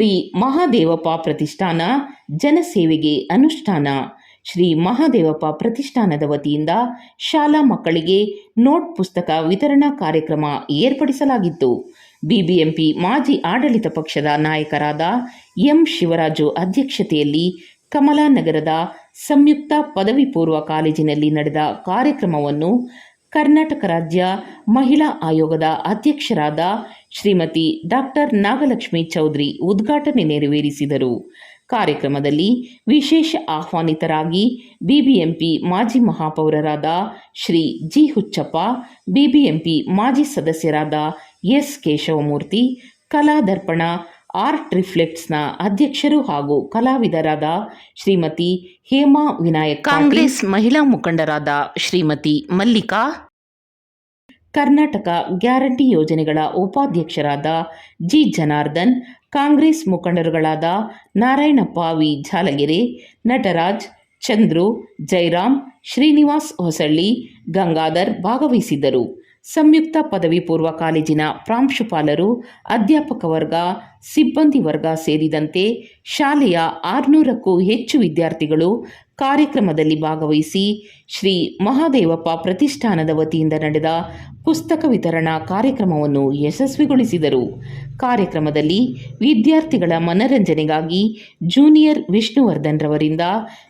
ಶ್ರೀ ಮಹಾದೇವಪ್ಪ ಪ್ರತಿಷ್ಠಾನ ಜನಸೇವೆಗೆ ಅನುಷ್ಠಾನ. ಶ್ರೀ ಮಹಾದೇವಪ್ಪ ಪ್ರತಿಷ್ಠಾನದ ವತಿಯಿಂದ ಶಾಲಾ ಮಕ್ಕಳಿಗೆ ನೋಟ್ ಪುಸ್ತಕ ವಿತರಣಾ ಕಾರ್ಯಕ್ರಮ ಏರ್ಪಡಿಸಲಾಗಿತ್ತು. ಬಿಬಿಎಂಪಿ ಮಾಜಿ ಆಡಳಿತ ಪಕ್ಷದ ನಾಯಕರಾದ ಎಂ ಶಿವರಾಜು ಅಧ್ಯಕ್ಷತೆಯಲ್ಲಿ ಕಮಲಾನಗರದ ಸಂಯುಕ್ತ ಪದವಿ ಪೂರ್ವ ಕಾಲೇಜಿನಲ್ಲಿ ನಡೆದ ಕಾರ್ಯಕ್ರಮವನ್ನು ಕರ್ನಾಟಕ ರಾಜ್ಯ ಮಹಿಳಾ ಆಯೋಗದ ಅಧ್ಯಕ್ಷರಾದ ಶ್ರೀಮತಿ ಡಾಕ್ಟರ್ ನಾಗಲಕ್ಷ್ಮಿ ಚೌಧರಿ ಉದ್ಘಾಟನೆ ನೆರವೇರಿಸಿದರು. ಕಾರ್ಯಕ್ರಮದಲ್ಲಿ ವಿಶೇಷ ಆಹ್ವಾನಿತರಾಗಿ ಬಿಬಿಎಂಪಿ ಮಾಜಿ ಮಹಾಪೌರರಾದ ಶ್ರೀ ಜಿ ಹುಚ್ಚಪ್ಪ, ಬಿಬಿಎಂಪಿ ಮಾಜಿ ಸದಸ್ಯರಾದ ಎಸ್ ಕೇಶವಮೂರ್ತಿ ಕಲಾದರ್ಪಣ ಆರ್ಟ್ ರಿಫ್ಲೆಕ್ಟ್ಸ್ನ ಅಧ್ಯಕ್ಷರು ಹಾಗೂ ಕಲಾವಿದರಾದ ಶ್ರೀಮತಿ ಹೇಮಾ ವಿನಾಯಕ್ ಕಾಂಗ್ರೆಸ್ ಮಹಿಳಾ ಮುಖಂಡರಾದ ಶ್ರೀಮತಿ ಮಲ್ಲಿಕಾ ಕರ್ನಾಟಕ ಗ್ಯಾರಂಟಿ ಯೋಜನೆಗಳ ಉಪಾಧ್ಯಕ್ಷರಾದ ಜಿ ಜನಾರ್ದನ್ ಕಾಂಗ್ರೆಸ್ ಮುಖಂಡರುಗಳಾದ ನಾರಾಯಣಪ್ಪ ವಿ ಜಾಲಗೆರೆ ನಟರಾಜ್ ಚಂದ್ರು ಜೈರಾಮ್ ಶ್ರೀನಿವಾಸ್ ಹೊಸಳ್ಳಿ ಗಂಗಾಧರ್ ಭಾಗವಹಿಸಿದ್ದರು. ಸಂಯುಕ್ತ ಪದವಿ ಪೂರ್ವ ಕಾಲೇಜಿನ ಪ್ರಾಂಶುಪಾಲರು, ಅಧ್ಯಾಪಕ ವರ್ಗ, ಸಿಬ್ಬಂದಿ ವರ್ಗ ಸೇರಿದಂತೆ ಶಾಲೆಯ ಆರುನೂರಕ್ಕೂ ಹೆಚ್ಚು ವಿದ್ಯಾರ್ಥಿಗಳು ಕಾರ್ಯಕ್ರಮದಲ್ಲಿ ಭಾಗವಹಿಸಿ ಶ್ರೀ ಮಹಾದೇವಪ್ಪ ಪ್ರತಿಷ್ಠಾನದ ವತಿಯಿಂದ ನಡೆದ ಪುಸ್ತಕ ವಿತರಣಾ ಕಾರ್ಯಕ್ರಮವನ್ನು ಯಶಸ್ವಿಗೊಳಿಸಿದರು. ಕಾರ್ಯಕ್ರಮದಲ್ಲಿ ವಿದ್ಯಾರ್ಥಿಗಳ ಮನರಂಜನೆಗಾಗಿ ಜೂನಿಯರ್ ವಿಷ್ಣುವರ್ಧನ್ ರವರಿಂದ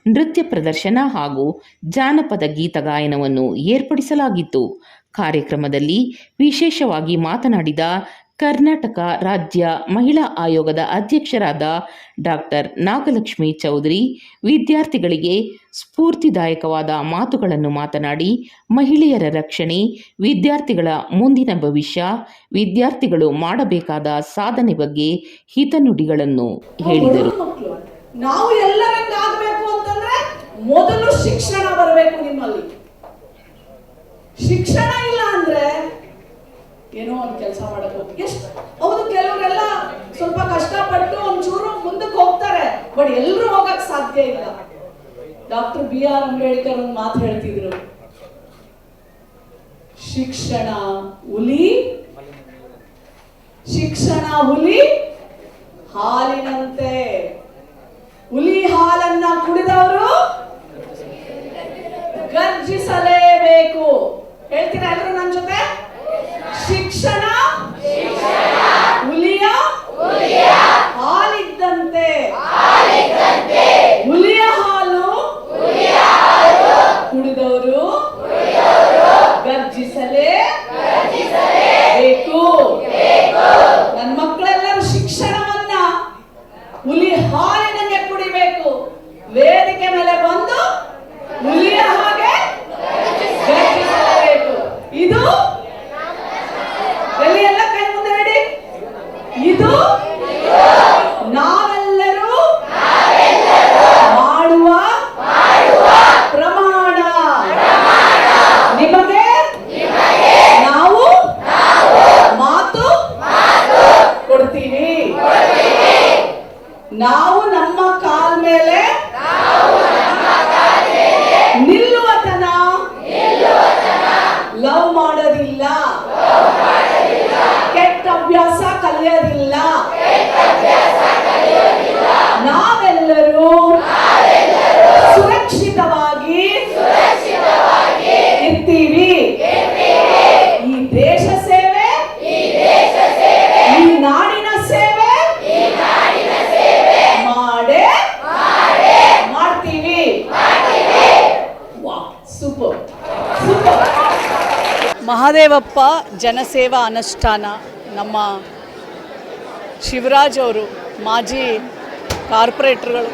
ನೃತ್ಯ ಪ್ರದರ್ಶನ ಹಾಗೂ ಜಾನಪದ ಗೀತಗಾಯನವನ್ನು ಏರ್ಪಡಿಸಲಾಗಿತ್ತು. ಕಾರ್ಯಕ್ರಮದಲ್ಲಿ ವಿಶೇಷವಾಗಿ ಮಾತನಾಡಿದ ಕರ್ನಾಟಕ ರಾಜ್ಯ ಮಹಿಳಾ ಆಯೋಗದ ಅಧ್ಯಕ್ಷರಾದ ಡಾಕ್ಟರ್ ನಾಗಲಕ್ಷ್ಮಿ ಚೌಧರಿ, ವಿದ್ಯಾರ್ಥಿಗಳಿಗೆ ಸ್ಫೂರ್ತಿದಾಯಕವಾದ ಮಾತುಗಳನ್ನು ಮಾತನಾಡಿ, ಮಹಿಳೆಯರ ರಕ್ಷಣೆ, ವಿದ್ಯಾರ್ಥಿಗಳ ಮುಂದಿನ ಭವಿಷ್ಯ, ವಿದ್ಯಾರ್ಥಿಗಳು ಮಾಡಬೇಕಾದ ಸಾಧನೆ ಬಗ್ಗೆ ಹಿತನುಡಿಗಳನ್ನು ಹೇಳಿದರು. ನಾವು ಮೊದಲು ಶಿಕ್ಷಣ ಬರಬೇಕು ನಿಮ್ಮಲ್ಲಿ ಶಿಕ್ಷಣ ಇಲ್ಲ ಅಂದ್ರೆ ಏನೋ ಒಂದು ಕೆಲಸ ಹೋಗಿ ಎಷ್ಟು ಹೌದು, ಕೆಲವರೆಲ್ಲ ಸ್ವಲ್ಪ ಕಷ್ಟಪಟ್ಟು ಒಂಚೂರು ಮುಂದಕ್ಕೆ ಹೋಗ್ತಾರೆ, ಬಟ್ ಎಲ್ಲರೂ ಹೋಗಕ್ ಸಾಧ್ಯ ಇಲ್ಲ. ಡಾಕ್ಟರ್ ಬಿ ಆರ್ ಅಂಬೇಡ್ಕರ್ ಒಂದು ಮಾತು ಹೇಳ್ತಿದ್ರು. ಶಿಕ್ಷಣ ಹುಲಿ ಶಿಕ್ಷಣ ಹುಲಿ ಹಾಲಿನಂತೆ. ಹುಲಿ ಹಾಲನ್ನ ಕುಡಿದವರು ಗರ್ಜಿಸಲೇಬೇಕು. ಹೇಳ್ತೀರಾ ಎಲ್ಲರೂ ನನ್ನ ಜೊತೆ ಶಿಕ್ಷಣ ಹುಲಿಯ ಹಾಲಿದ್ದಂತೆ ಹುಲಿಯ ಹಾಲು ಕುಡಿದವರು ಗರ್ಜಿಸಲೇ ಬೇಕು ನನ್ನ ಮಕ್ಕಳೆಲ್ಲರೂ ಶಿಕ್ಷಣವನ್ನ ಹುಲಿ ಹಾಲಿನಂಗೆ ಕುಡಿಬೇಕು ವೇದಿಕೆ ಮೇಲೆ ಬಂದು ಹುಲಿಯ ಹಾಗೆ ಗರ್ಜಿಸಲೇಬೇಕು ಇದು ಎಲ್ಲಿ ಎಲ್ಲ ಕೈ ಮುಂದೆ ಇಡಿ ಇದು ನಾವೆಲ್ಲರೂ ಮಾಡುವ ಪ್ರಮಾಣ ನಿಮಗೆ ನಾವು ಮಾತು ಕೊಡ್ತೀವಿ ನಾವು ನಮ್ಮ ಕಾಲ್ ಮೇಲೆ ನಿಲ್ಲುವತನ ಲವ್ ಮಾಡೋದಿಲ್ಲ. ಕೆಟ್ಟ ಅಭ್ಯಾಸ ಕಲಿಯೋದಿಲ್ಲ. ನಾವೆಲ್ಲರೂ ಸುರಕ್ಷಿತವಾಗಿ ಮಹಾದೇವಪ್ಪ ಜನಸೇವಾ ಅನುಷ್ಠಾನ ನಮ್ಮ ಶಿವರಾಜ್ ಅವರು, ಮಾಜಿ ಕಾರ್ಪೊರೇಟ್ರುಗಳು.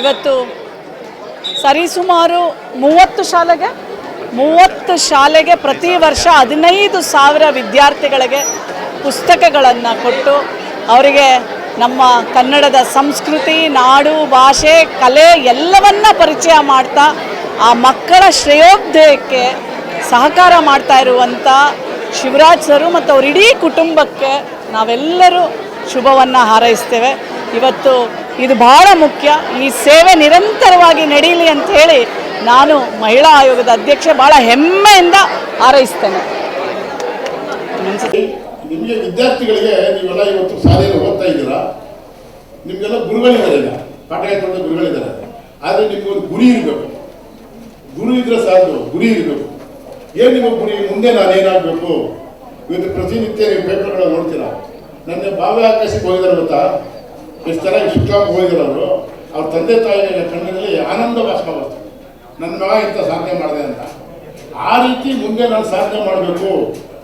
ಇವತ್ತು ಸರಿಸುಮಾರು ಮೂವತ್ತು ಶಾಲೆಗೆ ಮೂವತ್ತು ಶಾಲೆಗೆ ಪ್ರತಿ ವರ್ಷ ಹದಿನೈದು ಸಾವಿರ ವಿದ್ಯಾರ್ಥಿಗಳಿಗೆ ಪುಸ್ತಕಗಳನ್ನು ಕೊಟ್ಟು ಅವರಿಗೆ ನಮ್ಮ ಕನ್ನಡದ ಸಂಸ್ಕೃತಿ, ನಾಡು, ಭಾಷೆ, ಕಲೆ ಎಲ್ಲವನ್ನ ಪರಿಚಯ ಮಾಡ್ತಾ ಆ ಮಕ್ಕಳ ಶ್ರೇಯೋದಯಕ್ಕೆ ಸಹಕಾರ ಮಾಡ್ತಾ ಇರುವಂಥ ಶಿವರಾಜ್ ಸರು ಮತ್ತು ಅವ್ರ ಇಡೀ ಕುಟುಂಬಕ್ಕೆ ನಾವೆಲ್ಲರೂ ಶುಭವನ್ನು ಹಾರೈಸ್ತೇವೆ. ಇವತ್ತು ಇದು ಬಹಳ ಮುಖ್ಯ. ಈ ಸೇವೆ ನಿರಂತರವಾಗಿ ನಡೀಲಿ ಅಂತ ಹೇಳಿ ನಾನು ಮಹಿಳಾ ಆಯೋಗದ ಅಧ್ಯಕ್ಷೆ ಬಹಳ ಹೆಮ್ಮೆಯಿಂದ ಹಾರೈಸ್ತೇನೆ. ನಿಮಗೆ ವಿದ್ಯಾರ್ಥಿಗಳಿಗೆ ನೀವೆಲ್ಲ ಇವತ್ತು ಶಾಲೆಯಲ್ಲಿ ಓದ್ತಾ ಇದ್ದೀರಾ? ನಿಮಗೆಲ್ಲ ಗುರುಗಳಿದ್ದಾರೆ ಈಗ. ಪಾಠ ಗುರುಗಳಿದ್ದಾರೆ. ಆದರೆ ನಿಮ್ಗೊಂದು ಗುರಿ ಇರಬೇಕು. ಗುರು ಇದ್ರೆ ಸಾಕು, ಗುರಿ ಇರಬೇಕು. ಏನು ನಿಮ್ಮ ಗುರಿ? ಮುಂದೆ ನಾನು ಏನಾಗಬೇಕು? ಇವತ್ತು ಪ್ರತಿನಿತ್ಯ ನೀವು ಪೇಪರ್ಗಳು ನೋಡ್ತೀರಾ? ನನ್ನ ಬಾವ್ಯ ಆಕಾಶಕ್ಕೆ ಹೋಗಿದ್ದಾರೆ ಗೊತ್ತಾ? ಎಷ್ಟು ಚೆನ್ನಾಗಿ ಶಿಕ್ಷಕ ಹೋಗಿದ್ದಾರೆ ಅವರು. ಅವ್ರ ತಂದೆ ತಾಯಿಯ ಕಣ್ಣಿನಲ್ಲಿ ಆನಂದ ಭಾಷಣ ಬರ್ತದೆ ನನ್ನ ಮಗ ಇಂಥ ಸಾಧನೆ ಮಾಡಿದೆ ಅಂತ. ಆ ರೀತಿ ಮುಂದೆ ನಾನು ಸಾಧನೆ ಮಾಡಬೇಕು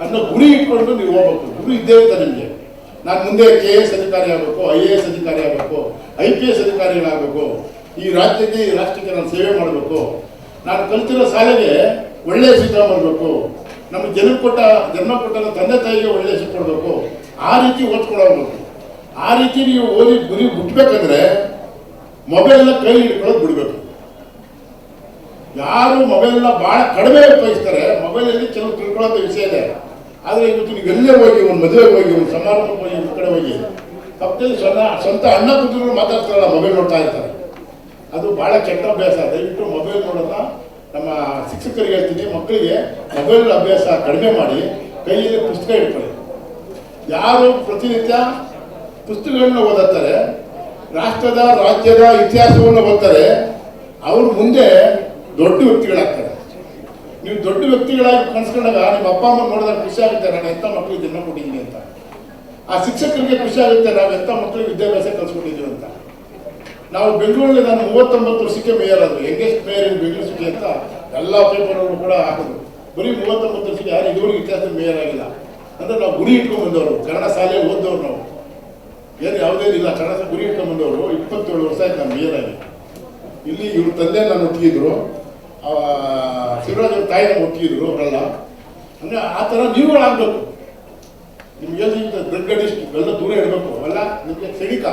ಅನ್ನೋ ಗುರಿ ಇಟ್ಕೊಂಡು ನೀವು ಹೋಗ್ಬೇಕು. ಗುರಿ ಇದ್ದೇ ಇರುತ್ತೆ ನಿಮಗೆ. ನಾನು ಮುಂದೆ ಕೆ ಎ ಎಸ್ ಅಧಿಕಾರಿ ಆಗಬೇಕು ಐ ಎ ಎಸ್ ಅಧಿಕಾರಿ ಆಗಬೇಕು ಐ ಪಿ ಎಸ್ ಅಧಿಕಾರಿಗಳಾಗಬೇಕು. ಈ ರಾಜ್ಯಕ್ಕೆ, ಈ ರಾಷ್ಟ್ರಕ್ಕೆ ನಾನು ಸೇವೆ ಮಾಡಬೇಕು. ನಾನು ಕಲಿತಿರೋ ಶಾಲೆಗೆ ಒಳ್ಳೆಯ ಶಿಕ್ಷಣ ಮಾಡಬೇಕು ನಮ್ಮ ಜನಕ್ಕೆ ಕೊಟ್ಟ, ಜನ್ಮ ಕೊಟ್ಟ ತಂದೆ ತಾಯಿಗೆ ಶಿಕ್ಷಣ ಕೊಡಬೇಕು. ಆ ರೀತಿ ಓದ್ಕೊಳ್ಳೋಗ್ಬೇಕು ಆ ರೀತಿ ನೀವು ಓದಿ ಗುರಿ ಮುಟ್ಬೇಕಂದ್ರೆ ಮೊಬೈಲ್ನ ಕೈ ಹಿಡ್ಕೊಳ್ಳೋದು ಬಿಡಬೇಕು. ಯಾರು ಮೊಬೈಲ್ನ ಭಾಳ ಕಡಿಮೆ ಉಪಯೋಗಿಸ್ತಾರೆ ಮೊಬೈಲಲ್ಲಿ ಕೆಲವು ತಿಳ್ಕೊಳ್ಳೋಂಥ ವಿಷಯ ಇದೆ. ಆದರೆ ಇವತ್ತು ನೀವು ಎಲ್ಲೇ ಹೋಗಿ, ಒಂದು ಮದುವೆ ಹೋಗಿ, ಒಂದು ಸಮಾರಂಭಕ್ಕೆ ಹೋಗಿ, ಒಂದು ಕಡೆ ಹೋಗಿ, ಪಕ್ಕದಲ್ಲಿ ಸ್ವಂತ ಸ್ವಂತ ಅಣ್ಣ ಕುದುರು ಮಾತಾಡ್ತಾರಲ್ಲ ಮೊಬೈಲ್ ನೋಡ್ತಾ ಇರ್ತಾರೆ. ಅದು ಭಾಳ ಕೆಟ್ಟ ಅಭ್ಯಾಸ. ದಯವಿಟ್ಟು ಮೊಬೈಲ್ ನೋಡೋದನ್ನ ನಮ್ಮ ಶಿಕ್ಷಕರಿಗೆ ಹೇಳ್ತೀನಿ, ಮಕ್ಕಳಿಗೆ ಮೊಬೈಲ್ ಅಭ್ಯಾಸ ಕಡಿಮೆ ಮಾಡಿ ಕೈಯಲ್ಲಿ ಪುಸ್ತಕ ಇಟ್ಕೊಳ್ಳಿ. ಯಾರು ಪ್ರತಿನಿತ್ಯ ಪುಸ್ತಕಗಳನ್ನ ಓದುತ್ತಾರೆ, ರಾಷ್ಟ್ರದ, ರಾಜ್ಯದ ಇತಿಹಾಸವನ್ನು ಓದ್ತಾರೆ, ಅವರು ಮುಂದೆ ದೊಡ್ಡ ವ್ಯಕ್ತಿಗಳಾಗ್ತಾರೆ. ನೀವು ದೊಡ್ಡ ವ್ಯಕ್ತಿಗಳಾಗಿ ಕನ್ಸ್ಕೊಂಡಾಗ ನಿಮ್ಮ ಅಪ್ಪ, ಅಮ್ಮ ನೋಡಿದಾಗ ಖುಷಿ ಆಗುತ್ತೆ, ನಾನು ಎಂಥ ಮಕ್ಕಳಿಗೆ ಜನ್ಮ ಕೊಟ್ಟಿದ್ದೀನಿ ಅಂತ. ಆ ಶಿಕ್ಷಕರಿಗೆ ಖುಷಿ ಆಗುತ್ತೆ, ನಾವು ಎಂಥ ಮಕ್ಕಳಿಗೆ ವಿದ್ಯಾಭ್ಯಾಸ ಕಲಿಸ್ಕೊಂಡಿದ್ದೀವಿ ಅಂತ. ನಾವು ಬೆಂಗಳೂರಲ್ಲಿ ನಾನು ಮೂವತ್ತೊಂಬತ್ತು ವರ್ಷಕ್ಕೆ ಮೇಯರ್ ಆದ್ರು youngest mayor in Bengaluru city ಅಂತ ಎಲ್ಲ ಪೇಪರ್ಗಳು ಕೂಡ ಹಾಕಿದ್ರು ಬರೀ ಮೂವತ್ತೊಂಬತ್ತು ವರ್ಷಕ್ಕೆ ಯಾರು ಇದುವರೆಗೆ ಇತಿಹಾಸದಲ್ಲಿ ಮೇಯರ್ ಆಗಿಲ್ಲ. ಅಂದ್ರೆ ನಾವು ಗುರಿ ಇಟ್ಕೊಂಡು ಬಂದವರು, ಕನ್ನಡ ಶಾಲೆ ಓದ್ದವ್ರು ನಾವು. ಏನು ಯಾವುದೇ ಇಲ್ಲ ಕನ್ನಡ ಗುರಿ ಇಟ್ಕೊಂಡು ಬಂದವರು, ಇಪ್ಪತ್ತೇಳು ವರ್ಷ ಆಯ್ತು ನಾನು ಮೇಯರ್ ಆಗಿ. ಇಲ್ಲಿ ಇವ್ರ ತಂದೆ ನಾನು ಒಟ್ಟಿಗಿದ್ರು ಶಿವರಾಜ್ ಅವ್ರ ತಾಯಿ ನಾನು ಅವರೆಲ್ಲ. ಅಂದ್ರೆ ಆ ಥರ ಆಗ್ಬೇಕು. ನಿಮ್ಗೆ ದೊಡ್ಡ ಅಡಿಸ್ಟ್ ಎಲ್ಲ ದೂರ ಇಡಬೇಕು ಅವೆಲ್ಲ ನಿಮಗೆ ಕ್ಷಣಿಕ.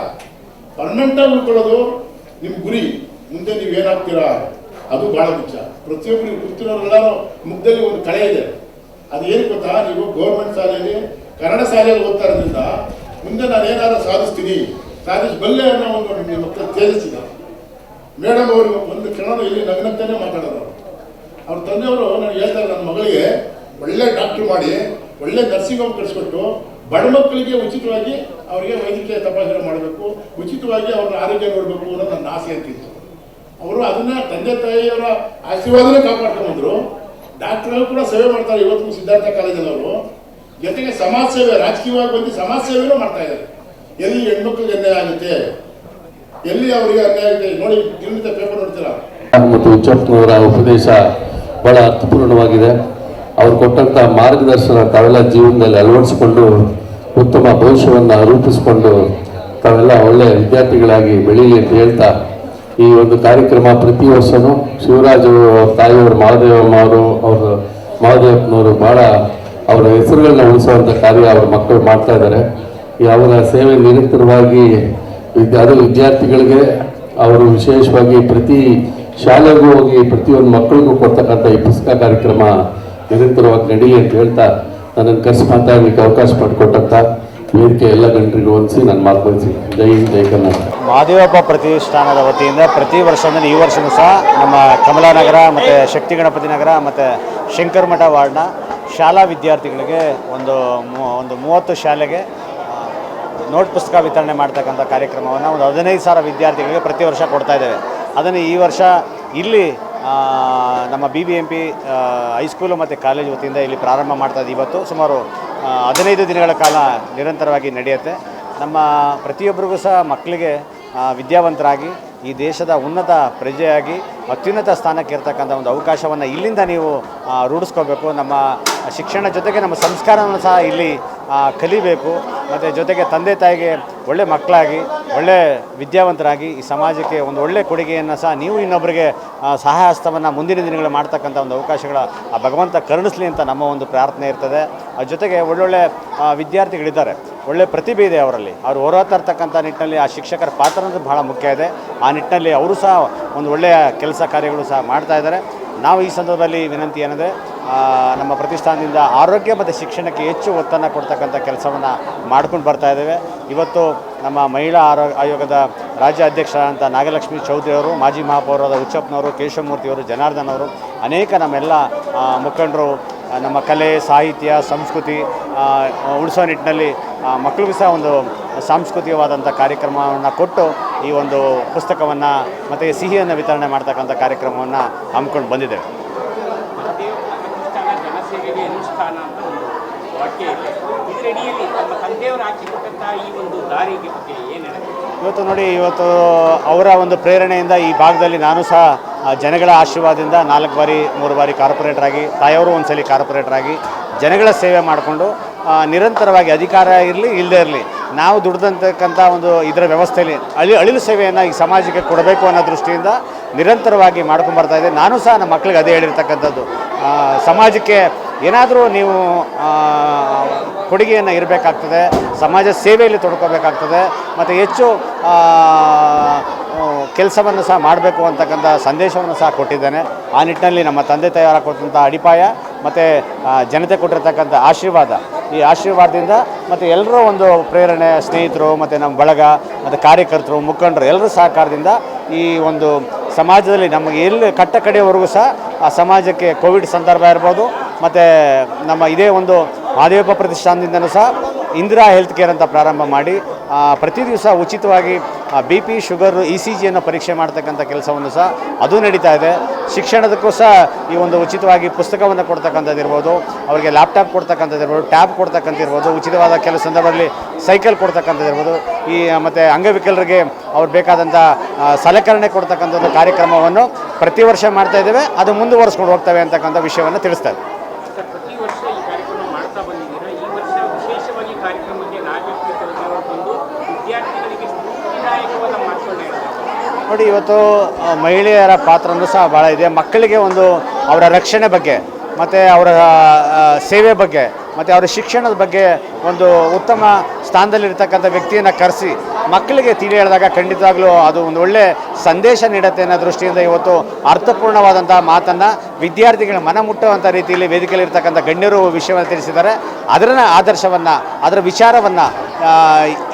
ಪರ್ಮನೆಂಟಾಗಿ ಉಳ್ಕೊಳ್ಳೋದು ನಿಮ್ಮ ಗುರಿ. ಮುಂದೆ ನೀವು ಏನಾಗ್ತೀರಾ? ಅದು ಭಾಳ ಮುಖ್ಯ. ಪ್ರತಿಯೊಬ್ಬರು ಕೂತಿರೋರೆಲ್ಲರೂ ಮುಖದಲ್ಲಿ ಒಂದು ಕಳೆ ಇದೆ. ಅದು ಏನು ಗೊತ್ತಾ? ನೀವು ಗೌರ್ಮೆಂಟ್ ಶಾಲೆಯಲ್ಲಿ ಕನ್ನಡ ಶಾಲೆಯಲ್ಲಿ ಓದ್ತಾ ಇರೋದ್ರಿಂದ ಮುಂದೆ ನಾನು ಏನಾದ್ರು ಸಾಧಿಸ್ತೀನಿ ಸಾಧಿಸಬಲ್ಲೆ ಅನ್ನೋ ಒಂದು ನಿಮ್ಮ ಮಕ್ಕಳು ತೇಜಿಸಿದ ಮೇಡಮ್ ಅವರು ಒಂದು ಕ್ಷಣ ಇಲ್ಲಿ ನಗ್ನಂತಾನೆ ಮಾತಾಡೋರು. ಅವ್ರ ತಂದೆಯವರು ನಾನು ಹೇಳ್ತಾರೆ ನನ್ನ ಮಗಳಿಗೆ ಒಳ್ಳೆ ಡಾಕ್ಟ್ರು ಮಾಡಿ, ಒಳ್ಳೆ ನರ್ಸಿಂಗ್ ಹೋಮ್ ಕಳಿಸ್ಕೊಟ್ಟು ಬಡ ಮಕ್ಕಳಿಗೆ ಉಚಿತವಾಗಿ ಅವರಿಗೆ ವೈದ್ಯಕೀಯ ತಪಾಸಣೆ ಮಾಡಬೇಕು, ಉಚಿತವಾಗಿ ಅವ್ರನ್ನ ಆರೋಗ್ಯ ನೋಡಬೇಕು ಅನ್ನೋದು ನನ್ನ ಆಸೆ ಅಂತಿತ್ತು. ಅವರು ಅದನ್ನ ತಂದೆ ತಾಯಿಯವರ ಆಶೀರ್ವಾದನೇ ಕಾಪಾಡ್ಕೊಂಡು ಬಂದ್ರು ಡಾಕ್ಟರ್ಗಳು ಕೂಡ ಸೇವೆ ಮಾಡ್ತಾರೆ ಇವತ್ತು ಸಿದ್ಧಾರ್ಥ ಕಾಲೇಜಲ್ಲಿ ಅವರು. ಜೊತೆಗೆ ಸಮಾಜ ಸೇವೆ, ರಾಜಕೀಯವಾಗಿ ಬಂದು ಸಮಾಜ ಸೇವೆನೂ ಮಾಡ್ತಾ ಇದ್ದಾರೆ. ಎಲ್ಲಿ ಹೆಣ್ಮಕ್ಳಿಗೆ ಅನ್ಯಾಯ ಆಗುತ್ತೆ? ಎಲ್ಲಿ ಅವರಿಗೆ ಅನ್ಯಾಯ ಆಗುತ್ತೆ? ನೋಡಿ ಜೀವಿತ ಪೇಪರ್ ನೋಡ್ತೀರಾ? ಮತ್ತು ಉಚ್ಚಪ್ಪನವರ ಉಪದೇಶ ಬಹಳ ಅರ್ಥಪೂರ್ಣವಾಗಿದೆ. ಅವ್ರು ಕೊಟ್ಟಂಥ ಮಾರ್ಗದರ್ಶನ ತಾವೆಲ್ಲ ಜೀವನದಲ್ಲಿ ಅಳವಡಿಸಿಕೊಂಡು ಉತ್ತಮ ಭವಿಷ್ಯವನ್ನು ರೂಪಿಸಿಕೊಂಡು ತಾವೆಲ್ಲ ಒಳ್ಳೆಯ ವಿದ್ಯಾರ್ಥಿಗಳಾಗಿ ಬೆಳೀಲಿ ಅಂತ ಹೇಳ್ತಾ ಈ ಒಂದು ಕಾರ್ಯಕ್ರಮ ಪ್ರತಿ ವರ್ಷವೂ ಶಿವರಾಜ ಅವ್ರ ತಾಯಿಯವರು ಮಹಾದೇವಮ್ಮ ಅವರು ಅವರ ಮಹಾದೇವಪ್ಪನವರು ಭಾಳ ಅವರ ಹೆಸರುಗಳನ್ನ ಉಳಿಸುವಂಥ ಕಾರ್ಯ ಅವ್ರ ಮಕ್ಕಳು ಮಾಡ್ತಾ ಇದ್ದಾರೆ. ಅವರ ಸೇವೆ ನಿರಂತರವಾಗಿ ವಿದ್ಯಾ, ಅದು ವಿದ್ಯಾರ್ಥಿಗಳಿಗೆ ಅವರು ವಿಶೇಷವಾಗಿ ಪ್ರತಿ ಶಾಲೆಗೂ ಹೋಗಿ ಪ್ರತಿಯೊಂದು ಮಕ್ಕಳಿಗೂ ಕೊಡ್ತಕ್ಕಂಥ ಈ ಪುಸ್ತಕ ಕಾರ್ಯಕ್ರಮ ನಿರಂತರವಾಗಿ ನಡೀಲಿ ಅಂತ ಹೇಳ್ತಾ ನನ್ನನ್ನು ಕರೆಸಿ ಮಾತಾಡಲಿಕ್ಕೆ ಅವಕಾಶ ಮಾಡಿಕೊಟ್ಟಂಥ ವೇದಿಕೆ ಎಲ್ಲ ಗಂಟರಿಗೂ ಹೊಂದಿಸಿ ನಾನು ಮಾತನಾಡಿಸಿ ಜೈ ಹಿಂದ್, ಜೈ ಕರ್ನಾಟಕ. ಮಹಾದೇವಪ್ಪ ಪ್ರತಿಷ್ಠಾನದ ವತಿಯಿಂದ ಪ್ರತಿ ವರ್ಷ ಈ ವರ್ಷವೂ ಸಹ ನಮ್ಮ ಕಮಲಾನಗರ ಮತ್ತು ಶಕ್ತಿ ಗಣಪತಿ ನಗರ ಮತ್ತು ಶಂಕರಮಠ ವಾರ್ಡ್ನ ಶಾಲಾ ವಿದ್ಯಾರ್ಥಿಗಳಿಗೆ ಒಂದು ಒಂದು ಮೂವತ್ತು ಶಾಲೆಗೆ ನೋಟ್ ಪುಸ್ತಕ ವಿತರಣೆ ಮಾಡ್ತಕ್ಕಂಥ ಕಾರ್ಯಕ್ರಮವನ್ನು ಒಂದು ಹದಿನೈದು ಸಾವಿರ ವಿದ್ಯಾರ್ಥಿಗಳಿಗೆ ಪ್ರತಿ ವರ್ಷ ಕೊಡ್ತಾ ಇದ್ದೇವೆ. ಅದನ್ನು ಈ ವರ್ಷ ಇಲ್ಲಿ ನಮ್ಮ B B M P high school ಮತ್ತು ಕಾಲೇಜು ವತಿಯಿಂದ ಇಲ್ಲಿ ಪ್ರಾರಂಭ ಮಾಡ್ತಾ ಇದ್ದೀವಿ. ಇವತ್ತು ಸುಮಾರು ಹದಿನೈದು ದಿನಗಳ ಕಾಲ ನಿರಂತರವಾಗಿ ನಡೆಯುತ್ತೆ. ನಮ್ಮ ಪ್ರತಿಯೊಬ್ಬರಿಗೂ ಸಹ ಮಕ್ಕಳಿಗೆ ವಿದ್ಯಾವಂತರಾಗಿ, ಈ ದೇಶದ ಉನ್ನತ ಪ್ರಜೆಯಾಗಿ ಅತ್ಯುನ್ನತ ಸ್ಥಾನಕ್ಕೆ ಇರ್ತಕ್ಕಂಥ ಒಂದು ಅವಕಾಶವನ್ನು ಇಲ್ಲಿಂದ ನೀವು ರೂಢಿಸ್ಕೋಬೇಕು. ನಮ್ಮ ಶಿಕ್ಷಣ ಜೊತೆಗೆ ನಮ್ಮ ಸಂಸ್ಕಾರವನ್ನು ಸಹ ಇಲ್ಲಿ ಕಲಿಬೇಕು. ಮತ್ತು ಜೊತೆಗೆ ತಂದೆ ತಾಯಿಗೆ ಒಳ್ಳೆ ಮಕ್ಕಳಾಗಿ, ಒಳ್ಳೆ ವಿದ್ಯಾವಂತರಾಗಿ ಈ ಸಮಾಜಕ್ಕೆ ಒಂದು ಒಳ್ಳೆ ಕೊಡುಗೆಯನ್ನು ಸಹ ನೀವು ಇನ್ನೊಬ್ಬರಿಗೆ ಸಹಾಯ ಹಸ್ತವನ್ನು ಮುಂದಿನ ದಿನಗಳು ಮಾಡ್ತಕ್ಕಂಥ ಒಂದು ಅವಕಾಶಗಳ, ಆ, ಭಗವಂತ ಕರುಣಿಸ್ಲಿ ಅಂತ ನಮ್ಮ ಒಂದು ಪ್ರಾರ್ಥನೆ ಇರ್ತದೆ. ಅದ್ರ ಜೊತೆಗೆ ಒಳ್ಳೊಳ್ಳೆ ವಿದ್ಯಾರ್ಥಿಗಳಿದ್ದಾರೆ. ಒಳ್ಳೆ ಪ್ರತಿಭೆ ಇದೆ ಅವರಲ್ಲಿ. ಅವರು ಇರ್ತಕ್ಕಂಥ ನಿಟ್ಟಿನಲ್ಲಿ ಆ ಶಿಕ್ಷಕರ ಪಾತ್ರ ಬಹಳ ಮುಖ್ಯ ಇದೆ. ಆ ನಿಟ್ಟಿನಲ್ಲಿ ಅವರು ಸಹ ಒಂದು ಒಳ್ಳೆಯ ಕೆಲಸ ಕಾರ್ಯಗಳು ಸಹ ಮಾಡ್ತಾ ಇದ್ದಾರೆ. ನಾವು ಈ ಸಂದರ್ಭದಲ್ಲಿ ವಿನಂತಿ ಏನಂದರೆ ನಮ್ಮ ಪ್ರತಿಷ್ಠಾನದಿಂದ ಆರೋಗ್ಯ ಮತ್ತು ಶಿಕ್ಷಣಕ್ಕೆ ಹೆಚ್ಚು ಒತ್ತನ್ನು ಕೊಡ್ತಕ್ಕಂಥ ಕೆಲಸವನ್ನು ಮಾಡ್ಕೊಂಡು ಬರ್ತಾ ಇದ್ದೇವೆ. ಇವತ್ತು ನಮ್ಮ ಮಹಿಳಾ ಆರೋ, ಆಯೋಗದ ರಾಜ್ಯ ಅಧ್ಯಕ್ಷರಾದಂಥ ನಾಗಲಕ್ಷ್ಮಿ ಚೌಧರಿ ಅವರು, ಮಾಜಿ ಮಹಾಪೌರಾದ ಉಚ್ಚಪ್ಪನವರು ಕೇಶವಮೂರ್ತಿಯವರು ಜನಾರ್ದನ್ ಅವರು, ಅನೇಕ ನಮ್ಮೆಲ್ಲ ಮುಖಂಡರು, ನಮ್ಮ ಕಲೆ, ಸಾಹಿತ್ಯ, ಸಂಸ್ಕೃತಿ ಉಳಿಸೋ ನಿಟ್ಟಿನಲ್ಲಿ ಮಕ್ಕಳಿಗೂ ಸಹ ಒಂದು ಸಾಂಸ್ಕೃತಿಕವಾದಂಥ ಕಾರ್ಯಕ್ರಮವನ್ನು ಕೊಟ್ಟು ಈ ಒಂದು ಪುಸ್ತಕವನ್ನು ಮತ್ತು ಸಿಹಿಯನ್ನು ವಿತರಣೆ ಮಾಡ್ತಕ್ಕಂಥ ಕಾರ್ಯಕ್ರಮವನ್ನು ಹಮ್ಮಿಕೊಂಡು ಬಂದಿದ್ದೇವೆ. ಇವತ್ತು ನೋಡಿ, ಇವತ್ತು ಅವರ ಒಂದು ಪ್ರೇರಣೆಯಿಂದ ಈ ಭಾಗದಲ್ಲಿ ನಾನು ಸಹ ಜನಗಳ ಆಶೀರ್ವಾದದಿಂದ ನಾಲ್ಕು ಬಾರಿ, ಮೂರು ಬಾರಿ ಕಾರ್ಪೊರೇಟರ್ ಆಗಿ ತಾಯವರು ಒಂದ್ಸಲಿ ಕಾರ್ಪೊರೇಟರ್ ಆಗಿ ಜನಗಳ ಸೇವೆ ಮಾಡಿಕೊಂಡು ನಿರಂತರವಾಗಿ ಅಧಿಕಾರ ಇರಲಿ ಇಲ್ಲದೇ ಇರಲಿ ನಾವು ದುಡ್ದಂತಕ್ಕಂಥ ಒಂದು ಇದರ ವ್ಯವಸ್ಥೆಯಲ್ಲಿ ಅಳಿ, ಅಳಿಲು ಸೇವೆಯನ್ನು ಈ ಸಮಾಜಕ್ಕೆ ಕೊಡಬೇಕು ಅನ್ನೋ ದೃಷ್ಟಿಯಿಂದ ನಿರಂತರವಾಗಿ ಮಾಡ್ಕೊಂಡು ಇದೆ. ನಾನು ಸಹ ನಮ್ಮ ಮಕ್ಕಳಿಗೆ ಅದೇ ಹೇಳಿರ್ತಕ್ಕಂಥದ್ದು. ಸಮಾಜಕ್ಕೆ ಏನಾದರೂ ನೀವು ಕೊಡುಗೆಯನ್ನು ಇರಬೇಕಾಗ್ತದೆ, ಸಮಾಜ ಸೇವೆಯಲ್ಲಿ ತೊಡ್ಕೋಬೇಕಾಗ್ತದೆ, ಮತ್ತು ಹೆಚ್ಚು ಕೆಲಸವನ್ನು ಸಹ ಮಾಡಬೇಕು ಅಂತಕ್ಕಂಥ ಸಂದೇಶವನ್ನು ಸಹ ಕೊಟ್ಟಿದ್ದೇನೆ. ಆ ನಿಟ್ಟಿನಲ್ಲಿ ನಮ್ಮ ತಂದೆ ತಾಯಿಯವರ ಕೊಟ್ಟಂಥ ಅಡಿಪಾಯ ಮತ್ತು ಜನತೆ ಕೊಟ್ಟಿರ್ತಕ್ಕಂಥ ಆಶೀರ್ವಾದ. ಈ ಆಶೀರ್ವಾದದಿಂದ ಮತ್ತು ಎಲ್ಲರೂ ಒಂದು ಪ್ರೇರಣೆ, ಸ್ನೇಹಿತರು ಮತ್ತು ನಮ್ಮ ಬಳಗ ಮತ್ತು ಕಾರ್ಯಕರ್ತರು, ಮುಖಂಡರು ಎಲ್ಲರೂ ಸಹಕಾರದಿಂದ ಈ ಒಂದು ಸಮಾಜದಲ್ಲಿ ನಮಗೆ ಎಲ್ಲಿ ಕಟ್ಟ ಕಡೆಯವರೆಗೂ ಸಹ ಆ ಸಮಾಜಕ್ಕೆ ಕೋವಿಡ್ ಸಂದರ್ಭ ಇರ್ಬೋದು. ಮತ್ತು ನಮ್ಮ ಇದೇ ಒಂದು ಮಹಾದೇವಪ್ಪ ಪ್ರತಿಷ್ಠಾನದಿಂದನೂ ಸಹ ಇಂದಿರಾ ಹೆಲ್ತ್ ಕೇರ್ ಅಂತ ಪ್ರಾರಂಭ ಮಾಡಿ ಪ್ರತಿ ದಿವಸ ಉಚಿತವಾಗಿ B P sugar E C ಜಿಯನ್ನು ಪರೀಕ್ಷೆ ಮಾಡ್ತಕ್ಕಂಥ ಕೆಲಸವನ್ನು ಸಹ ಅದು ನಡೀತಾ ಇದೆ. ಶಿಕ್ಷಣದಕ್ಕೂ ಸಹ ಈ ಒಂದು ಉಚಿತವಾಗಿ ಪುಸ್ತಕವನ್ನು ಕೊಡ್ತಕ್ಕಂಥದ್ದಿರ್ಬೋದು ಅವರಿಗೆ ಲ್ಯಾಪ್ಟಾಪ್ ಕೊಡ್ತಕ್ಕಂಥದ್ದಿರ್ಬೋದು ಟ್ಯಾಬ್ ಕೊಡ್ತಕ್ಕಂಥ ಇರ್ಬೋದು, ಉಚಿತವಾದ ಕೆಲವು ಸಂದರ್ಭದಲ್ಲಿ ಸೈಕಲ್ ಕೊಡ್ತಕ್ಕಂಥದ್ದಿರ್ಬೋದು ಈ, ಮತ್ತು ಅಂಗವಿಕಲರಿಗೆ ಅವ್ರು ಬೇಕಾದಂಥ ಸಲಕರಣೆ ಕೊಡ್ತಕ್ಕಂಥದ್ದು ಕಾರ್ಯಕ್ರಮವನ್ನು ಪ್ರತಿ ವರ್ಷ ಮಾಡ್ತಾ ಇದ್ದೇವೆ. ಅದು ಮುಂದುವರಿಸ್ಕೊಂಡು ಹೋಗ್ತವೆ ಅಂತಕ್ಕಂಥ ವಿಷಯವನ್ನು ತಿಳಿಸ್ತಾರೆ ಸರ್ ಪ್ರತಿ ವರ್ಷ ಈ ಕಾರ್ಯಕ್ರಮ ಮಾಡ್ತಾ ಬಂದಿದ್ದೀರಾ ಈ ವರ್ಷ ವಿಶೇಷವಾಗಿ ಕಾರ್ಯಕ್ರಮಕ್ಕೆ ನಾಗರಿಕ ತಂದೆಯವರು ಬಂದು ವಿದ್ಯಾರ್ಥಿಗಳಿಗೆ ಸ್ಫೂರ್ತಿದಾಯಕವಾದ ಮಾತುಗಳನ್ನ ಹೇಳಿದ್ದಾರೆ ನೋಡಿ, ಇವತ್ತು ಮಹಿಳೆಯರ ಪಾತ್ರನೂ ಸಹ ಭಾಳ ಇದೆ. ಮಕ್ಕಳಿಗೆ ಒಂದು ಅವರ ರಕ್ಷಣೆ ಬಗ್ಗೆ, ಮತ್ತು ಅವರ ಸೇವೆ ಬಗ್ಗೆ, ಮತ್ತು ಅವರ ಶಿಕ್ಷಣದ ಬಗ್ಗೆ ಒಂದು ಉತ್ತಮ ಸ್ಥಾನದಲ್ಲಿರ್ತಕ್ಕಂಥ ವ್ಯಕ್ತಿಯನ್ನು ಕರೆಸಿ ಮಕ್ಕಳಿಗೆ ತಿಳಿ ಹೇಳಿದಾಗ ಖಂಡಿತವಾಗ್ಲೂ ಅದು ಒಂದು ಒಳ್ಳೆ ಸಂದೇಶ ನೀಡುತ್ತೆ ಅನ್ನೋ ದೃಷ್ಟಿಯಿಂದ ಇವತ್ತು ಅರ್ಥಪೂರ್ಣವಾದಂಥ ಮಾತನ್ನು ವಿದ್ಯಾರ್ಥಿಗಳ ಮನ ಮುಟ್ಟುವಂಥ ರೀತಿಯಲ್ಲಿ ವೇದಿಕೆಯಲ್ಲಿ ಇರ್ತಕ್ಕಂಥ ಗಣ್ಯರು ವಿಷಯವನ್ನು ತಿಳಿಸಿದ್ದಾರೆ. ಅದರ ಆದರ್ಶವನ್ನು, ಅದರ ವಿಚಾರವನ್ನು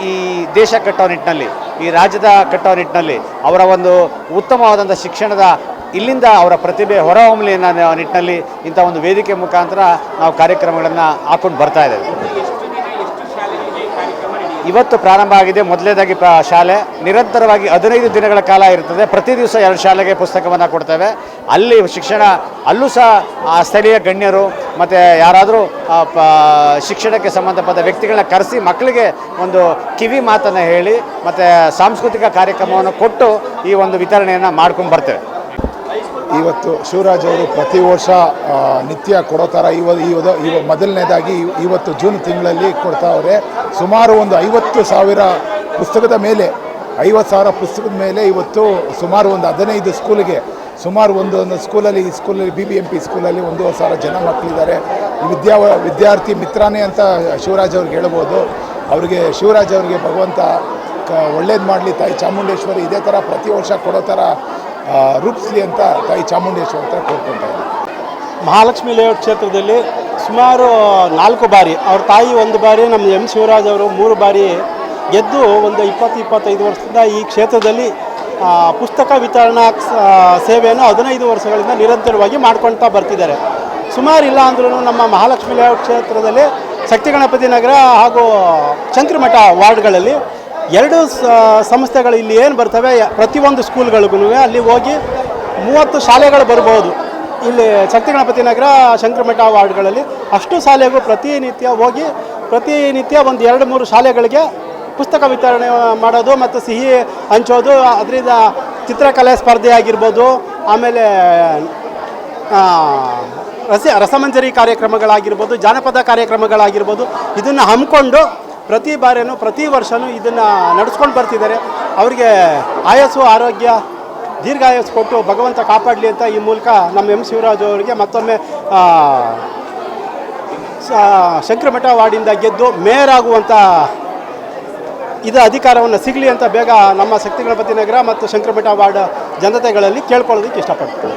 ಈ ದೇಶ ಕಟ್ಟೋ ನಿಟ್ಟಿನಲ್ಲಿ, ಈ ರಾಜ್ಯದ ಕಟ್ಟೋ ನಿಟ್ಟಿನಲ್ಲಿ, ಅವರ ಒಂದು ಉತ್ತಮವಾದಂಥ ಶಿಕ್ಷಣದ ಇಲ್ಲಿಂದ ಅವರ ಪ್ರತಿಭೆ ಹೊರಹೊಮ್ಮಲಿ ಅನ್ನೋ ನಿಟ್ಟಿನಲ್ಲಿ ಇಂಥ ಒಂದು ವೇದಿಕೆ ಮುಖಾಂತರ ನಾವು ಕಾರ್ಯಕ್ರಮಗಳನ್ನು ಹಾಕೊಂಡು ಬರ್ತಾ ಇದ್ದೇವೆ ಎಷ್ಟು ದಿನ ಎಷ್ಟು ಶಾಲೆಗಳಿಗೆ ಈ ಕಾರ್ಯಕ್ರಮ ನಡೆಯುತ್ತೆ ಇವತ್ತು ಪ್ರಾರಂಭ ಆಗಿದೆ. ಮೊದಲನೇದಾಗಿ ಶಾಲೆ. ನಿರಂತರವಾಗಿ ಹದಿನೈದು ದಿನಗಳ ಕಾಲ ಇರ್ತದೆ ಪ್ರತಿ ದಿವಸ ಎರಡು ಶಾಲೆಗೆ ಪುಸ್ತಕವನ್ನು ಕೊಡ್ತೇವೆ. ಅಲ್ಲಿ ಶಿಕ್ಷಣ, ಅಲ್ಲೂ ಸಹ ಸ್ಥಳೀಯ ಗಣ್ಯರು ಮತ್ತು ಯಾರಾದರೂ ಶಿಕ್ಷಣಕ್ಕೆ ಸಂಬಂಧಪಟ್ಟ ವ್ಯಕ್ತಿಗಳನ್ನ ಕರೆಸಿ ಮಕ್ಕಳಿಗೆ ಒಂದು ಕಿವಿ ಮಾತನ್ನು ಹೇಳಿ ಮತ್ತು ಸಾಂಸ್ಕೃತಿಕ ಕಾರ್ಯಕ್ರಮವನ್ನು ಕೊಟ್ಟು ಈ ಒಂದು ವಿತರಣೆಯನ್ನು ಮಾಡ್ಕೊಂಡು ಬರ್ತೇವೆ. ಇವತ್ತು ಶಿವರಾಜ್ ಅವರು ಪ್ರತಿ ವರ್ಷ ನಿತ್ಯ ಕೊಡೋ ಥರ ಇವ ಇವ ಮೊದಲನೇದಾಗಿ ಇವತ್ತು ಜೂನ್ ತಿಂಗಳಲ್ಲಿ ಕೊಡ್ತಾವ್ರೆ. ಸುಮಾರು ಒಂದು ಐವತ್ತು ಸಾವಿರ ಪುಸ್ತಕದ ಮೇಲೆ, ಐವತ್ತು ಸಾವಿರ ಪುಸ್ತಕದ ಮೇಲೆ ಇವತ್ತು ಸುಮಾರು ಒಂದು ಹದಿನೈದು ಸ್ಕೂಲಿಗೆ, ಸುಮಾರು ಒಂದು ಒಂದು ಸ್ಕೂಲಲ್ಲಿ, ಈ ಸ್ಕೂಲಲ್ಲಿ ಬಿ ಬಿ ಎಂ ಪಿ ಸ್ಕೂಲಲ್ಲಿ ಒಂದೂವರೆ ಸಾವಿರ ಜನ ಮಕ್ಕಳಿದ್ದಾರೆ. ವಿದ್ಯಾ ವಿದ್ಯಾರ್ಥಿ ಮಿತ್ರನೇ ಅಂತ ಶಿವರಾಜ್ ಅವ್ರಿಗೆ ಹೇಳ್ಬೋದು. ಅವರಿಗೆ ಶಿವರಾಜ್ ಅವರಿಗೆ ಭಗವಂತ ಕ ಒಳ್ಳೇದು ಮಾಡಲಿ ತಾಯಿ ಚಾಮುಂಡೇಶ್ವರಿ ಇದೇ ಥರ ಪ್ರತಿ ವರ್ಷ ಕೊಡೋ ಥರ ರೂಪಿಸ್ಲಿ ಅಂತ ತಾಯಿ ಚಾಮುಂಡೇಶ್ವರಿ ಅಂತ ಕೋರ್ಕೊಳ್ತಾ ಇದ್ದೀನಿ ಮಹಾಲಕ್ಷ್ಮಿ ಲೇಔಟ್ ಕ್ಷೇತ್ರದಲ್ಲಿ ಸುಮಾರು ನಾಲ್ಕು ಬಾರಿ, ಅವ್ರ ತಾಯಿ ಒಂದು ಬಾರಿ, ನಮ್ಮ ಎಂ ಶಿವರಾಜ್ ಅವರು ಮೂರು ಬಾರಿ ಗೆದ್ದು ಒಂದು ಇಪ್ಪತ್ತು, ಇಪ್ಪತ್ತೈದು ವರ್ಷದಿಂದ ಈ ಕ್ಷೇತ್ರದಲ್ಲಿ ಪುಸ್ತಕ ವಿತರಣಾ ಸೇವೆಯನ್ನು ಹದಿನೈದು ವರ್ಷಗಳಿಂದ ನಿರಂತರವಾಗಿ ಮಾಡ್ಕೊಳ್ತಾ ಬರ್ತಿದ್ದಾರೆ. ಸುಮಾರು ಇಲ್ಲ ಅಂದ್ರೂ ನಮ್ಮ ಮಹಾಲಕ್ಷ್ಮಿ ಲೇಔಟ್ ಕ್ಷೇತ್ರದಲ್ಲಿ ಶಕ್ತಿ ಗಣಪತಿ ನಗರ ಹಾಗೂ ಚಂದ್ರಮಠ ವಾರ್ಡ್ಗಳಲ್ಲಿ ಎರಡು ಸಂಸ್ಥೆಗಳು ಇಲ್ಲಿ ಏನು ಬರ್ತವೆ, ಪ್ರತಿಯೊಂದು ಸ್ಕೂಲ್ಗಳಿಗೂ ಅಲ್ಲಿ ಹೋಗಿ ಮೂವತ್ತು ಶಾಲೆಗಳು ಬರ್ಬೋದು. ಇಲ್ಲಿ ಶಕ್ತಿ ಗಣಪತಿ ನಗರ ಶಂಕರಮಠ ವಾರ್ಡ್ಗಳಲ್ಲಿ ಅಷ್ಟು ಶಾಲೆಗೂ ಪ್ರತಿನಿತ್ಯ ಹೋಗಿ ಪ್ರತಿನಿತ್ಯ ಒಂದು ಎರಡು, ಮೂರು ಶಾಲೆಗಳಿಗೆ ಪುಸ್ತಕ ವಿತರಣೆ ಮಾಡೋದು ಮತ್ತು ಸಿಹಿ ಹಂಚೋದು, ಅದರಿಂದ ಚಿತ್ರಕಲೆ ಸ್ಪರ್ಧೆ ಆಗಿರ್ಬೋದು, ಆಮೇಲೆ ರಸ, ರಸಮಂಜರಿ ಕಾರ್ಯಕ್ರಮಗಳಾಗಿರ್ಬೋದು, ಜಾನಪದ ಕಾರ್ಯಕ್ರಮಗಳಾಗಿರ್ಬೋದು, ಇದನ್ನು ಹಮ್ಮಿಕೊಂಡು ಪ್ರತಿ ಬಾರಿಯೂ ಪ್ರತಿ ವರ್ಷವೂ ಇದನ್ನು ನಡೆಸ್ಕೊಂಡು ಬರ್ತಿದ್ದಾರೆ. ಅವರಿಗೆ ಆಯಸ್ಸು, ಆರೋಗ್ಯ, ದೀರ್ಘಾಯಸ್ಸು ಕೊಟ್ಟು ಭಗವಂತ ಕಾಪಾಡಲಿ ಅಂತ ಈ ಮೂಲಕ ನಮ್ಮ ಎಂ ಶಿವರಾಜ್ ಅವರಿಗೆ ಮತ್ತೊಮ್ಮೆ ಶಂಕ್ರಮಠ ವಾರ್ಡಿಂದ ಗೆದ್ದು ಮೇಯರ್ ಆಗುವಂಥ ಇದು ಅಧಿಕಾರವನ್ನು ಸಿಗಲಿ ಅಂತ ಬೇಗ ನಮ್ಮ ಶಕ್ತಿ ಗಣಪತಿ ನಗರ ಮತ್ತು ಶಂಕರಮಠ ವಾರ್ಡ್ ಜನತೆಗಳಲ್ಲಿ ಕೇಳ್ಕೊಳ್ಳೋದಕ್ಕೆ ಇಷ್ಟಪಡ್ತೀನಿ.